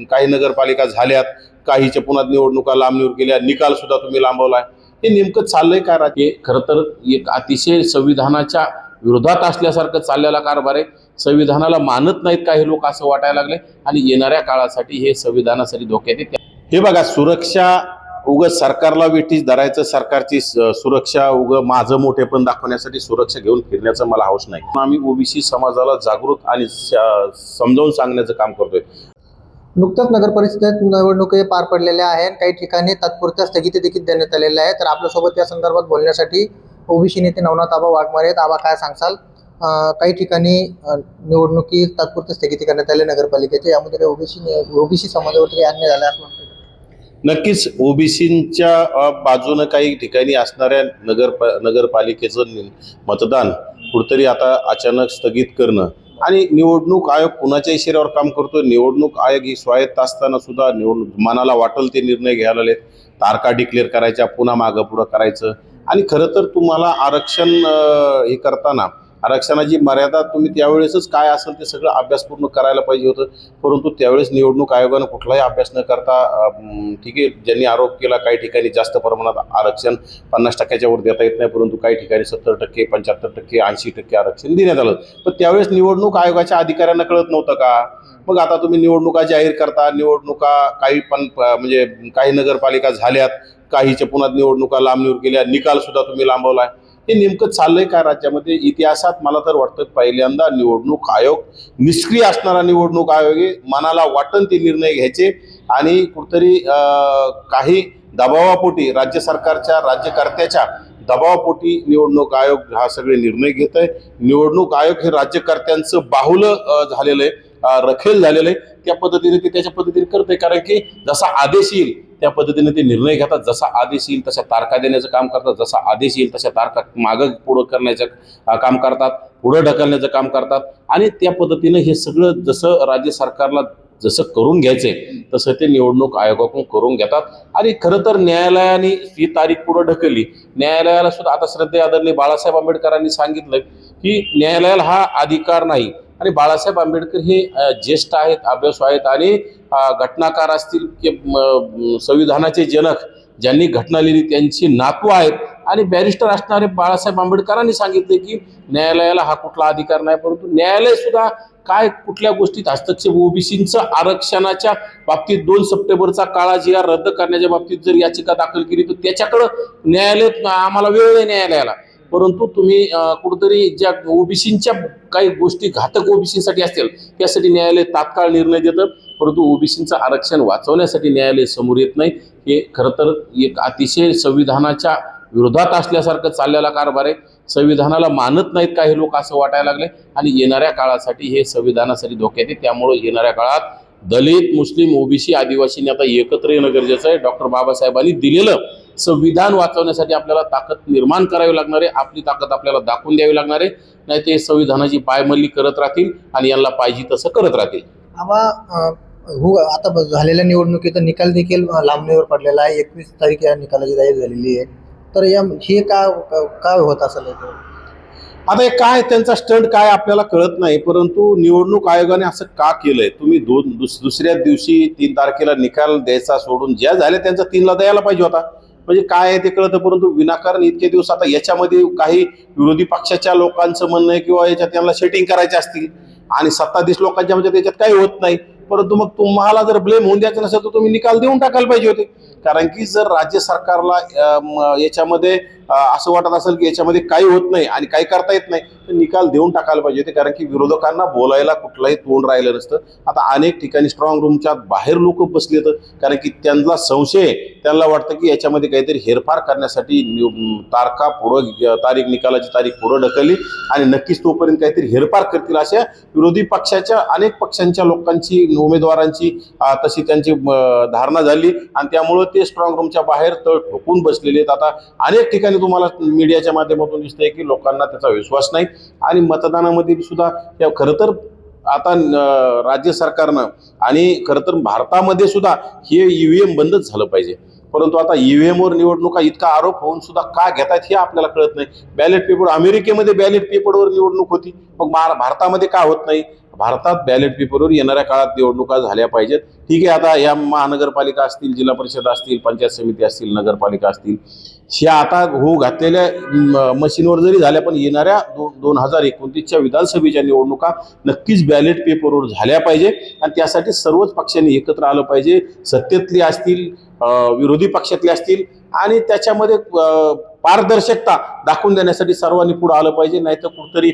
काही नगरपालिका झाल्यात काहीच्या पुन्हा निवडणुका लांबणीवर गेल्या निकाल सुद्धा तुम्ही लांबवलाय. हे नेमकं चाललंय काय राज्य हे खरं तर एक अतिशय संविधानाच्या विरोधात असल्यासारखं चाललेला कारभार आहे. संविधानाला मानत नाहीत काही लोक असं वाटायला लागले? आणि येणाऱ्या काळासाठी हे संविधानासाठी धोक्यात आहे हे बघा सुरक्षा उग सरकारला वेठीच धरायचं सरकारची सुरक्षा उग माझं मोठेपण दाखवण्यासाठी सुरक्षा घेऊन फिरण्याचं मला हौस नाही. आम्ही ओबीसी समाजाला जागृत आणि समजावून सांगण्याचं काम करतोय. नुकतंच नगर परिषदेत निवडणुकी पार पडलेल्या आहेत. काही ठिकाणी तात्पुरत्या स्थगिती देखील देण्यात आलेल्या आहे तर आपल्यासोबत या संदर्भात बोलण्यासाठी ओबीसी नेते नवनाथ आबा वाघमारे आहेत. आबा काय सांगसाल? काही ठिकाणी निवडणुकी तात्पुरती स्थगिती करण्यात आली नगरपालिकेचे. यामध्ये काही ओबीसी ओबीसी समाजावरती काही अन्याय झाला असं नक्कीच ओबीसीच्या बाजूनं काही ठिकाणी असणाऱ्या नगर नगरपालिकेचं मतदान कुठतरी आता अचानक स्थगित करणं आणि निवडणूक आयोग कुणाच्या इशाऱ्यावर काम करतोय? निवडणूक आयोग ही स्वायत्त असताना सुद्धा निवडणूक मनाला वाटेल ते निर्णय घ्यायला आलेत. तारखा डिक्लेअर करायच्या पुन्हा मागं पुढं करायचं. आणि खरं तर तुम्हाला आरक्षण हे करताना आरक्षणाची मर्यादा तुम्ही त्यावेळेसच काय असेल ते सगळं अभ्यासपूर्ण करायला पाहिजे होतं. परंतु त्यावेळेस निवडणूक आयोगानं कुठलाही अभ्यास न करता ठीक आहे ज्यांनी आरोप केला काही ठिकाणी जास्त प्रमाणात आरक्षण पन्नास टक्क्याच्या वर देता येत नाही परंतु काही ठिकाणी सत्तर टक्के पंच्याहत्तर टक्के ऐंशी टक्के आरक्षण देण्यात आलं. पण त्यावेळेस निवडणूक आयोगाच्या अधिकाऱ्यांना कळत नव्हतं का? मग आता तुम्ही निवडणुका जाहीर करता निवडणुका काही पण म्हणजे काही नगरपालिका झाल्यात काहीच्या पुन्हा निवडणुका लांबणीवर गेल्या निकाल सुद्धा तुम्ही लांबवलाय. हे नेमकं चाललंय का राज्यामध्ये? इतिहासात मला तर वाटतं पहिल्यांदा निवडणूक आयोग निष्क्रिय असणारा निवडणूक आयोग मनाला वाटन ते निर्णय घ्यायचे आणि कुठतरी काही दबावापोटी राज्य सरकारच्या राज्यकर्त्याच्या दबावापोटी निवडणूक आयोग हा सगळे निर्णय घेत आहे. निवडणूक आयोग हे राज्यकर्त्यांचं बाहुलं झालेलं आहे रखेल झालेलं आहे. त्या पद्धतीने ते त्याच्या पद्धतीने करते कारण की जसा आदेश येईल त्या पद्धतीने ते निर्णय घेतात. जसा आदेश येईल तशा तारखा देण्याचं काम करतात. जसा आदेश येईल तशा तारखा मागं पुढं करण्याचं काम करतात. पुढं ढकलण्याचं काम करतात. आणि त्या पद्धतीनं हे सगळं जसं राज्य सरकारला जसं करून घ्यायचंय तसं ते निवडणूक आयोगाकडून करून घेतात. आणि खरं तर न्यायालयाने ही तारीख पुढं ढकलली. न्यायालयाला सुद्धा आता श्रद्धे आदरणीय बाळासाहेब आंबेडकरांनी सांगितलं की न्यायालयाला हा अधिकार नाही. आणि बाळासाहेब आंबेडकर हे ज्येष्ठ आहेत अभ्यासू आहेत आणि घटनाकार असतील की संविधानाचे जनक ज्यांनी घटना लिहिली त्यांची नातू आहेत. आणि बॅरिस्टर असणारे बाळासाहेब आंबेडकरांनी सांगितले की न्यायालयाला हा कुठला अधिकार नाही परंतु न्यायालय सुद्धा काय कुठल्या गोष्टीत हस्तक्षेप ओबीसीचं आरक्षणाच्या बाबतीत दोन सप्टेंबरचा काळा जी आर रद्द करण्याच्या बाबतीत जर याचिका दाखल केली तर त्याच्याकडं न्यायालय आम्हाला वेळ आहे न्यायालयाला. परंतु तुम्ही कुठंतरी ज्या ओबीसींच्या काही गोष्टी घातक ओबीसीसाठी असतील त्यासाठी न्यायालय तात्काळ निर्णय देतं. परंतु ओबीसींचं आरक्षण वाचवण्यासाठी न्यायालय समोर येत नाही. हे खरं तर एक अतिशय संविधानाच्या विरोधात असल्यासारखं चाललेला कारभार आहे. संविधानाला मानत नाहीत काही लोक असं वाटायला लागले आणि येणाऱ्या काळासाठी हे संविधानासाठी धोक्यात आहे. त्यामुळे येणाऱ्या काळात दलित मुस्लिम ओबीसी आदिवासींनी आता एकत्र येणं गरजेचं आहे. डॉक्टर बाबासाहेबांनी दिलेलं संविधान वाचवण्यासाठी आपल्याला ताकद निर्माण करावी लागणार आहे. आपली ताकद आपल्याला दाखवून द्यावी लागणार आहे. नाही ते संविधानाची पायमल्ली करत राहतील आणि यांना पाहिजे तसं करत राहतील. आबा हो आता ब- झालेल्या निवडणुकीचा निकाल देखील लांबणीवर पडलेला आहे. एकवीस तारीख या निकालाची जाहीर झालेली आहे. तर या हे का काय होत असेल आता हे काय त्यांचा स्टंट काय आपल्याला कळत नाही परंतु निवडणूक आयोगाने असं का केलंय? तुम्ही दोन दुस दुसऱ्या दिवशी तीन तारखेला निकाल द्यायचा सोडून ज्या झाल्या त्यांचा तीनला द्यायला पाहिजे होता. म्हणजे काय आहे ते कळतं परंतु विनाकारण इतके दिवस आता याच्यामध्ये काही विरोधी पक्षाच्या लोकांचं म्हणणं आहे किंवा याच्यात त्यांना सेटिंग करायचे असतील. आणि सत्ताधीश लोकांच्या म्हणजे त्याच्यात काही होत नाही. परंतु मग तुम्हाला जर ब्लेम होऊन द्यायचं नसेल तर तुम्ही निकाल देऊन टाकायला पाहिजे होते. कारण की जर राज्य सरकारला याच्यामध्ये असं वाटत असेल की याच्यामध्ये काही होत नाही आणि काही करता येत नाही तर निकाल देऊन टाकायला पाहिजे होते. कारण की विरोधकांना बोलायला कुठलाही तोंड राहिलं नसतं. आता अनेक ठिकाणी स्ट्रॉंग रूमच्या बाहेर लोक बसले तर कारण की त्यांना संशय त्यांना वाटतं की याच्यामध्ये काहीतरी हेरफार करण्यासाठी तारखा पुढं तारीख निकालाची तारीख पुढं ढकलली आणि नक्कीच तोपर्यंत काहीतरी हेरफार करतील अशा विरोधी पक्षाच्या अनेक पक्षांच्या लोकांची उमेदवारांची तशी त्यांची धारणा झाली आणि त्यामुळं ते स्ट्रॉंग रूमच्या बाहेर तळ ठोकून बसलेले आहेत. आता अनेक ठिकाणी तुम्हाला मीडियाच्या माध्यमातून दिसतंय की लोकांना त्याचा विश्वास नाही आणि मतदानामध्ये सुद्धा या खरं तर आता राज्य सरकारनं आणि खरं तर भारतामध्ये सुद्धा हे ईव्हीएम बंदच झालं पाहिजे. परंतु आता ईव्हीएमवर निवडणुका इतका आरोप होऊन सुद्धा का घेतात हे आपल्याला कळत नाही. बॅलेट पेपर अमेरिकेमध्ये बॅलेट पेपरवर निवडणूक होती. मग भारतामध्ये का होत नाही? भारतात बॅलेट पेपरवर येणाऱ्या काळात निवडणुका झाल्या पाहिजेत. ठीक आहे आता या महानगरपालिका असतील जिल्हा परिषद असतील पंचायत समिती असतील नगरपालिका असतील. ह्या आता होऊ घातलेल्या म, मशीनवर जरी झाल्या पण येणाऱ्या दोन दोन हजार एकोणतीसच्या विधानसभेच्या निवडणुका नक्कीच बॅलेट पेपरवर झाल्या पाहिजे. आणि त्यासाठी सर्वच पक्षांनी एकत्र आलं पाहिजे. सत्तेतली असतील विरोधी पक्षातले असतील आणि त्याच्यामध्ये पारदर्शकता दाखवून देण्यासाठी सर्वांनी पुढे आलं पाहिजे नाही तर कुठतरी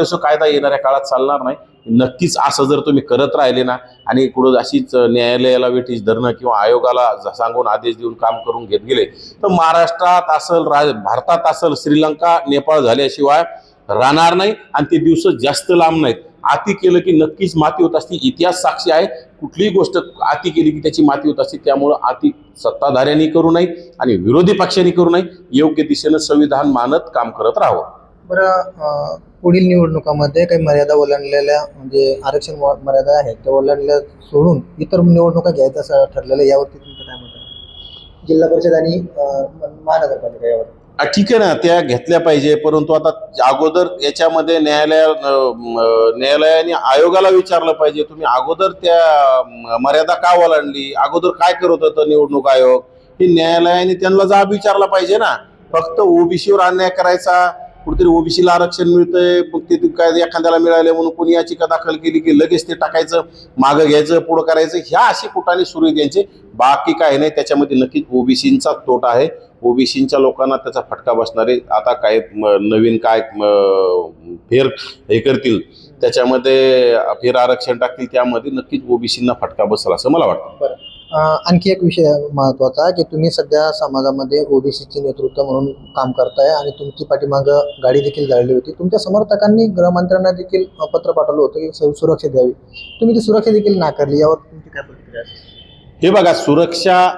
असं कायदा येणाऱ्या काळात चालणार नाही. नक्कीच असं जर तुम्ही करत राहिले ना आणि कुठं अशीच न्यायालयाला वेठीस धरणं किंवा आयोगाला सांगून आदेश देऊन काम करून घेत गेले तर महाराष्ट्रात असल राज भारतात असल श्रीलंका नेपाळ झाल्याशिवाय राहणार नाही आणि ते दिवस जास्त लांब नाहीत. आती केलं की नक्कीच माती होत असते. इतिहास साक्षी आहे. कुठलीही गोष्ट आती केली की त्याची माती होत असते. त्यामुळं आती सत्ताधाऱ्यांनी करू नये आणि विरोधी पक्षांनी करू नये. योग्य दिशेनं संविधान मानत काम करत राहावं. बरं पुढील निवडणुकामध्ये काही मर्यादा ओलांडलेल्या म्हणजे आरक्षण मर्यादा आहेत त्या ओलांडल्या सोडून इतर निवडणुका घ्यायचं असं ठरलेलं. यावरती तुमचं काय मत आहे? जिल्हा परिषद आणि महानगरपालिका यावर ठीक आहे ना त्या घेतल्या पाहिजे. परंतु आता अगोदर याच्यामध्ये न्यायालय न्यायालयाने आयोगाला विचारलं पाहिजे तुम्ही अगोदर त्या मर्यादा का ओलांडली? अगोदर काय करत होतं निवडणूक आयोग? हे न्यायालयाने त्यांना जाब विचारला पाहिजे ना. फक्त ओबीसीवर अन्याय करायचा कुठेतरी ओबीसीला आरक्षण मिळतंय मग ते ते काय एखाद्याला मिळाले म्हणून कोणी याचिका दाखल केली की लगेच ते टाकायचं मागं घ्यायचं पुढं करायचं ह्या अशी कुठाने सुरू आहे बाकी काही नाही त्याच्यामध्ये नक्कीच ओबीसींचा तोटा आहे. ओबीसींच्या लोकांना त्याचा फटका बसणार आहे. आता काय नवीन काय फेर हे करतील त्याच्यामध्ये फेर आरक्षण टाकतील त्यामध्ये नक्कीच ओबीसींना फटका बसेल असं मला वाटतं. आणखी एक विषय महत्त्वाचा की तुम्ही सध्या समाजामध्ये ओबीसीचे नेतृत्व म्हणून काम करताय आणि तुमची पाठीमागं गाडी देखील जाळली होती. तुमच्या समर्थकांनी गृहमंत्र्यांना देखील पत्र पाठवलं होतं की सुरक्षा द्यावी. तुम्ही ती सुरक्षा देखील नाकारली यावर तुमची काय प्रतिक्रिया? हे बघा सुरक्षा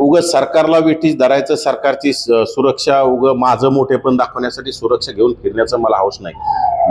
उग सरकारला वेठीस धरायचं सरकारची सुरक्षा उग माझं मोठेपण दाखवण्यासाठी सुरक्षा घेऊन फिरण्याचं मला हौस नाही.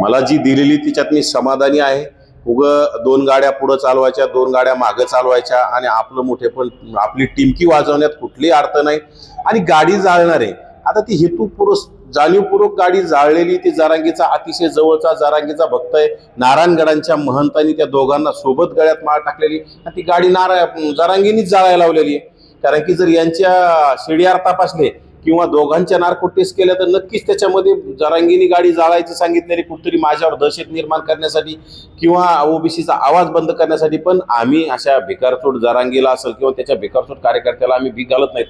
मला जी दिलेली तिच्यात मी समाधानी आहे उग दोन गाड्या पुढं चालवायच्या दोन गाड्या मागं चालवायच्या आणि आपलं मोठे पण आपली टिमकी वाजवण्यात कुठलीही अर्थ नाही. आणि गाडी जाळणार आहे आता ती हेतुपूर्वक जाणीवपूर्वक गाडी जाळलेली ती जरांगीचा अतिशय जवळचा जारांगीचा भक्त आहे. नारायणगडांच्या महंतांनी त्या दोघांना सोबत गळ्यात माळ टाकलेली आणि ती गाडी नारा जरांगीनीच जाळायला लावलेली आहे. कारण की जर यांच्या शिडियार तपासले किंवा दोघांच्या नार्को टेस्ट केल्या तर नक्कीच त्याच्यामध्ये जरांगीनी गाडी जाळायचं सांगितलेली कुठतरी माझ्यावर दहशत निर्माण करण्यासाठी किंवा ओबीसीचा आवाज बंद करण्यासाठी पण आम्ही अशा भिकारचोट जरांगीला असेल किंवा त्याच्या भिकारचोट कार्यकर्त्याला आम्ही भीक घालत नाहीत.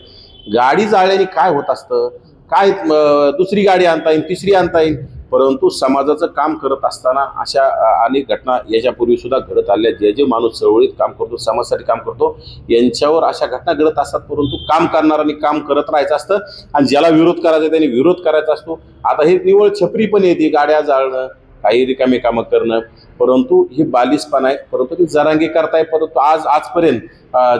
गाडी जाळल्याने काय होत असतं? काय दुसरी गाडी आणता येईल तिसरी आणता येईल? परंतु समाजाचं काम करत असताना अशा अनेक घटना याच्यापूर्वी सुद्धा घडत आल्या. जे जे माणूस चळवळीत काम करतो समाजासाठी काम करतो यांच्यावर अशा घटना घडत असतात. परंतु काम करणाऱ्यांनी काम करत राहायचं असतं. आणि ज्याला विरोध करायचा त्यांनी विरोध करायचा असतो. आता हे निवळ छपरी पण येते गाड्या जाळणं काही रिकामी कामं करणं. परंतु ही बालिशपण आहे परंतु ती जरांगी करताय. परंतु आज आजपर्यंत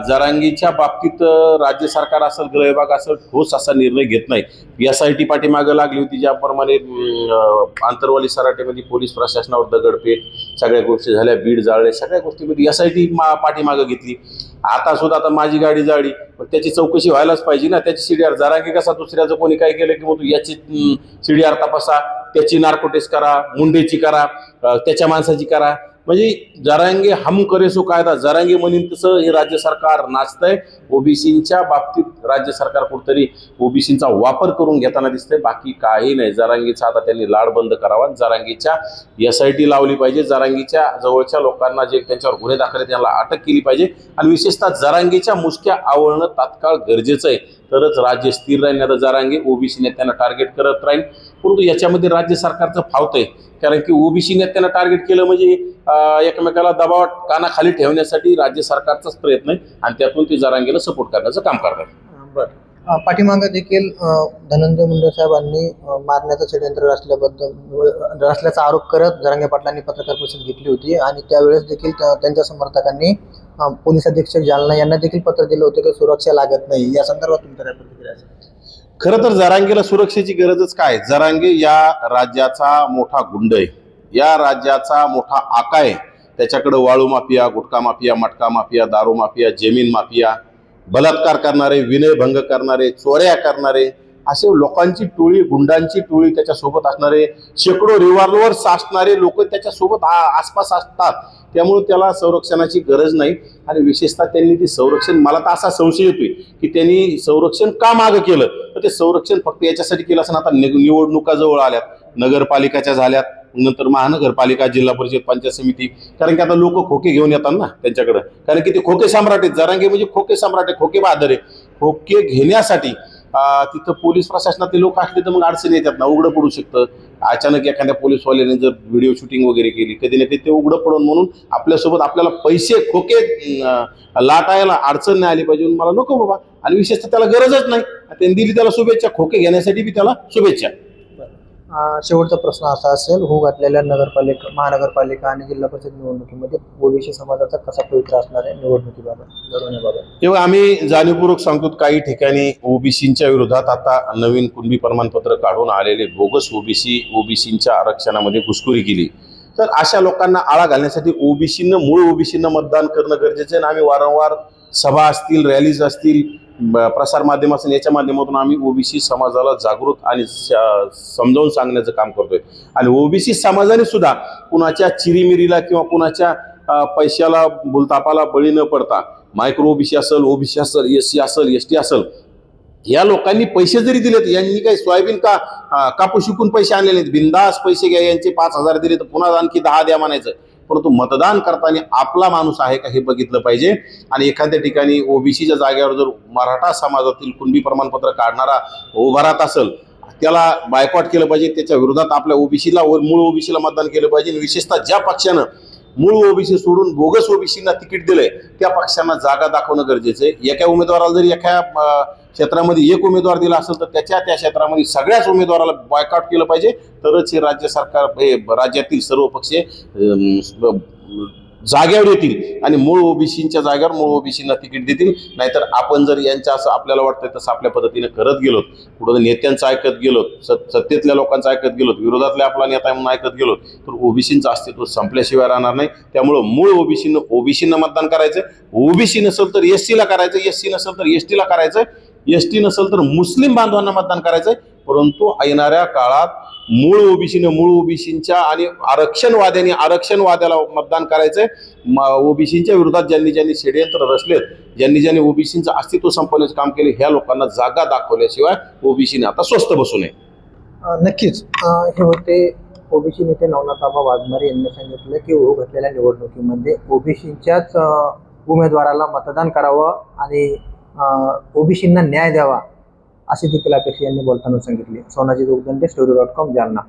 जरांगीच्या बाबतीत राज्य सरकार असेल गृह विभाग असेल ठोस असा निर्णय घेत नाही. एस आय टी पाठीमागं लागली होती ज्याप्रमाणे आंतरवाली सराटेमध्ये पोलीस प्रशासनावर दगडफेक सगळ्या गोष्टी झाल्या बीड जाळले सगळ्या गोष्टीमध्ये एस आय टी मा पाठीमागं घेतली. आता सुद्धा आता माझी गाडी जाळी. मग त्याची चौकशी व्हायलाच पाहिजे ना. त्याची सीडीआर जरांगी कसा? दुसऱ्याचं कोणी काय केलं की मग तू याची सीडीआर तपासा. त्याची नार्कोटेस करा मुंडेची करा त्याच्या माणसाची करा. म्हणजे जरांगे हम करेसो कायदा. जरांगे म्हणून तसं हे राज्य सरकार नाचतंय. ओबीसीच्या बाबतीत राज्य सरकार कुठतरी ओबीसीचा वापर करून घेताना दिसतंय. बाकी काही नाही. जरांगीचा आता त्यांनी लाड बंद करावा. जरांगीच्या एस आय टी लावली पाहिजे. जरांगीच्या जवळच्या लोकांना जे त्यांच्यावर गुन्हे दाखल आहेत त्यांना अटक केली पाहिजे. आणि विशेषतः जरांगीच्या मुसक्या आवळणं तात्काळ गरजेचं आहे. तरच राज्य स्थिर राहील नाही तर जरांगे ओबीसी नेत्यांना टार्गेट करत राहील. परंतु याच्यामध्ये राज्य सरकारचं फावतंय कारण की ओबीसी नेत्यांना टार्गेट केलं म्हणजे एकमेकाला दबाव कानाखाली ठेवण्यासाठी राज्य सरकारचाच प्रयत्न आहे आणि त्यातून ते जारांगेला सपोर्ट करण्याचं काम करतात बरं. पाठीमागं देखील धनंजय मुंडे साहेबांनी मारण्याचं षडयंत्र रचल्याबद्दल रचल्याचा आरोप करत जरांगे पाटलांनी पत्रकार परिषद घेतली होती आणि त्यावेळेस देखील त्यांच्या समर्थकांनी पोलीस अधीक्षक जालना यांना देखील पत्र दिलं होतं की सुरक्षा लागत नाही. या संदर्भात तुमच्या काय प्रतिक्रिया असेल? खरं तर जरांगीला सुरक्षेची गरजच काय जरांगे या राज्याचा मोठा गुंड आहे. या राज्याचा मोठा आका आहे. त्याच्याकडे वाळू माफिया गुटखा माफिया मटका माफिया दारू माफिया जमीन माफिया बलात्कार करणारे विनयभंग करणारे चोऱ्या करणारे असे लोकांची टोळी गुंडांची टोळी त्याच्यासोबत असणारे शेकडो रिव्हॉल्वर साचणारे लोक त्याच्यासोबत आसपास असतात. त्यामुळं त्याला संरक्षणाची गरज नाही. आणि विशेषतः त्यांनी ती संरक्षण मला तर असा संशय येतोय की त्यांनी संरक्षण का मागं केलं? तर ते संरक्षण फक्त याच्यासाठी केलं असं आता निवडणुका जवळ आल्यात नगरपालिकाच्या झाल्यात नंतर महानगरपालिका जिल्हा परिषद पंचायत समिती. कारण की आता लोक खोके घेऊन येतात ना त्यांच्याकडं. कारण की ते खोके सम्राट आहेत. जरांगे म्हणजे खोके सम्राट आहे खोके बहादर आहे खोके घेण्यासाठी तिथं पोलीस प्रशासनातले लोक असले तर मग अडचणी येतात ना उघडं पडू शकतं. अचानक एखाद्या पोलीसवाल्याने जर व्हिडिओ शूटिंग वगैरे केली कधी ना कधी ते उघडं पडून म्हणून आपल्यासोबत आपल्याला पैसे खोके लाटायला अडचण नाही आली पाहिजे म्हणून मला नको बाबा. आणि विशेषतः त्याला गरजच नाही. त्यांनी दिली त्याला शुभेच्छा खोके घेण्यासाठी बी त्याला शुभेच्छा. शेवटचा प्रश्न असा असेल हो घातलेल्या नगरपालिका महानगरपालिका आणि जिल्हा परिषद निवडणुकीमध्ये ओबीसी समाजाचा कसा पवित्र असणार आहे निवडणुकीबाबत? लढवण्याबाबत तेव्हा आम्ही जाणीवपूर्वक सांगतो काही ठिकाणी ओबीसीच्या विरोधात आता नवीन कुणबी प्रमाणपत्र काढून आलेले बोगस ओबीसी ओबीसीच्या आरक्षणामध्ये घुसखोरी केली. तर अशा लोकांना आळा घालण्यासाठी ओबीसीनं मूळ ओबीसीनं मतदान करणं गरजेचं आहे आणि आम्ही वारंवार सभा असतील रॅलीज असतील प्रसारमाध्यम असेल याच्या माध्यमातून आम्ही ओबीसी समाजाला जागृत आणि श- समजावून सांगण्याचं काम करतोय. आणि ओबीसी समाजाने सुद्धा कुणाच्या चिरीमिरीला किंवा कुणाच्या पैशाला भुलतापाला बळी न पडता मायक्रो ओबीसी असेल ओबीसी असेल एस सी असेल एस टी असेल या लोकांनी पैसे जरी दिलेत यांनी काही सोयाबीन का कापूस शिकून पैसे आणले नाहीत. बिंदास पैसे घ्या यांचे पाच हजार दिले तर पुन्हा आणखी दहा द्या म्हणायचं. परंतु मतदान करताना आपला माणूस आहे का हे बघितलं पाहिजे. आणि एखाद्या ठिकाणी ओबीसीच्या जागेवर जर मराठा समाजातील कुणबी प्रमाणपत्र काढणारा उभा राहत असेल त्याला बायकॉट केलं पाहिजे त्याच्या विरोधात आपल्या ओबीसीला मूळ ओबीसीला मतदान केलं पाहिजे. विशेषतः ज्या पक्षानं मूळ ओबीसी सोडून बोगस ओबीसींना तिकीट दिलंय त्या पक्षांना जागा दाखवणं गरजेचं आहे. एका उमेदवाराला जर एका क्षेत्रामध्ये एक उमेदवार दिला असेल तर त्याच्या त्या क्षेत्रामध्ये सगळ्याच उमेदवाराला बॉयकॉट केलं पाहिजे. तरच हे राज्य सरकार हे राज्यातील सर्व पक्ष अं, जाग्यावर येतील आणि मूळ ओबीसीच्या जागेवर मूळ ओबीसींना तिकीट देतील. नाहीतर आपण जर यांच्या असं आपल्याला वाटतंय तसं आपल्या पद्धतीने करत गेलो कुठं नेत्यांचं ऐकत गेलो सत सत्तेतल्या लोकांचं ऐकत गेलो विरोधातल्या आपला नेता म्हणून ऐकत गेलो तर ओबीसींचं अस्तित्व संपल्याशिवाय राहणार नाही. त्यामुळं मूळ ओबीसीनं ओबीसींना मतदान करायचं. ओबीसी नसेल तर एस सीला करायचं एस सी नसेल तर एस टीला करायचं. एस टी नसेल तर मुस्लिम बांधवांना मतदान करायचंय. परंतु येणाऱ्या काळात मूळ ओबीसीने मूळ ओबीसींच्या आणि आरक्षणवाद्यांनी आरक्षणवाद्याला मतदान करायचंय. ओबीसींच्या विरोधात ज्यांनी ज्यांनी षडयंत्र रचलेत ज्यांनी ज्यांनी ओबीसींचं अस्तित्व संपवण्याचं काम केले ह्या लोकांना जागा दाखवल्याशिवाय ओबीसीने आता स्वस्त बसू नये. नक्कीच. हे होते ओबीसी नेते नवनाथाबा वाघमारे यांनी सांगितलं की होऊ घातलेल्या निवडणुकीमध्ये ओबीसीच्याच उमेदवाराला मतदान करावं आणि ओबीसींना न्याय द्यावा अशी देखील अपेक्षा यांनी बोलताना सांगितली. Sonaji Jogdande story dot com Jalna.